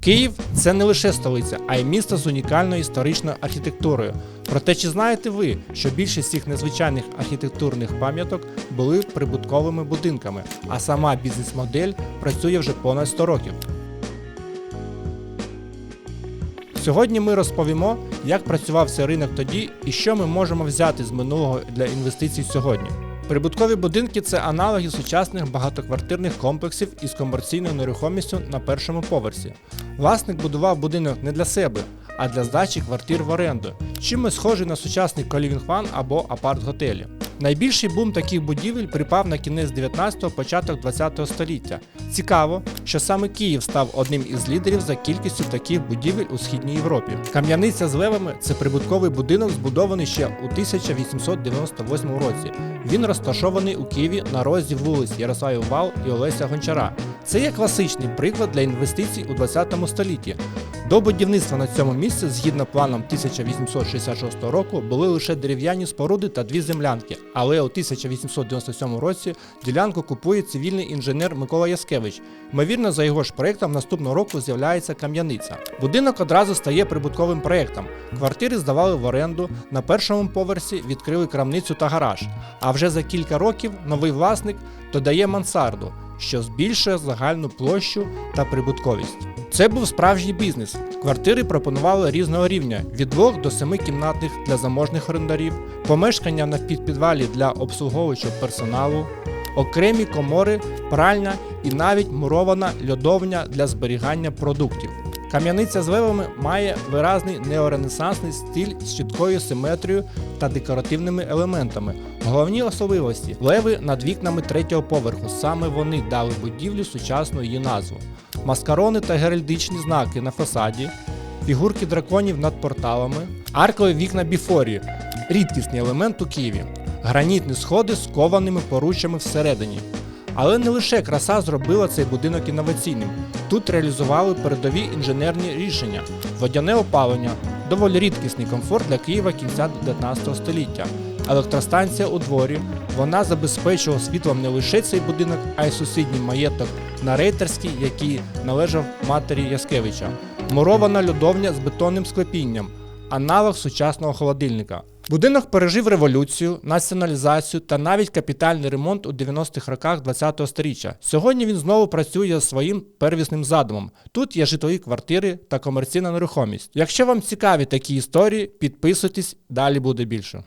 Київ це не лише столиця, а й місто з унікальною історичною архітектурою. Проте, чи знаєте ви, що більшість цих незвичайних архітектурних пам'яток були прибутковими будинками, а сама бізнес-модель працює вже понад 100 років. Сьогодні ми розповімо, як працював цей ринок тоді і що ми можемо взяти з минулого для інвестицій сьогодні. Прибуткові будинки це аналоги сучасних багатоквартирних комплексів із комерційною нерухомістю на першому поверсі. Власник будував будинок не для себе, а для здачі квартир в оренду, чимось схожий на сучасний колівінгван або апарт-готелі. Найбільший бум таких будівель припав на кінець 19-го, початок 20-го століття. Цікаво, що саме Київ став одним із лідерів за кількістю таких будівель у східній Європі. Кам'яниця з левами це прибутковий будинок, збудований ще у 1898 році. Він розташований у Києві на розі вулиць Ярославів Вал і Олеся Гончара. Це є класичний приклад для інвестицій у 20 столітті. До будівництва на цьому місці, згідно планом 1866 року, були лише дерев'яні споруди та дві землянки. Але у 1897 році ділянку купує цивільний інженер Микола Яскевич. Ймовірно, за його ж проєктом наступного року з'являється кам'яниця. Будинок одразу стає прибутковим проєктом. Квартири здавали в оренду. На першому поверсі відкрили крамницю та гараж. А вже за кілька років новий власник додає мансарду, що збільшує загальну площу та прибутковість. Це був справжній бізнес. Квартири пропонували різного рівня від 2 до 7 кімнатних для заможних орендарів, помешкання на підпідвалі для обслуговуючого персоналу, окремі комори, пральня і навіть мурована льодовня для зберігання продуктів. Кам'яниця з левами має виразний неоренесансний стиль з чіткою симетрією та декоративними елементами. Головні особливості леви над вікнами третього поверху. Саме вони дали будівлі сучасну її назву. Маскарони та геральдичні знаки на фасаді, фігурки драконів над порталами, аркові вікна біфорії рідкісний елемент у Києві, гранітні сходи з кованими поруччями всередині. Але не лише краса зробила цей будинок інноваційним. Тут реалізували передові інженерні рішення, водяне опалення, доволі рідкісний комфорт для Києва кінця 19 століття. Електростанція у дворі. Вона забезпечувала світлом не лише цей будинок, а й сусідній маєток на Рейтерській, який належав матері Яскевича. Мурована льодовня з бетонним склепінням, аналог сучасного холодильника. Будинок пережив революцію, націоналізацію та навіть капітальний ремонт у 90-х роках 20-го сторіччя. Сьогодні він знову працює своїм первісним задумом. Тут є житлові квартири та комерційна нерухомість. Якщо вам цікаві такі історії, підписуйтесь, далі буде більше.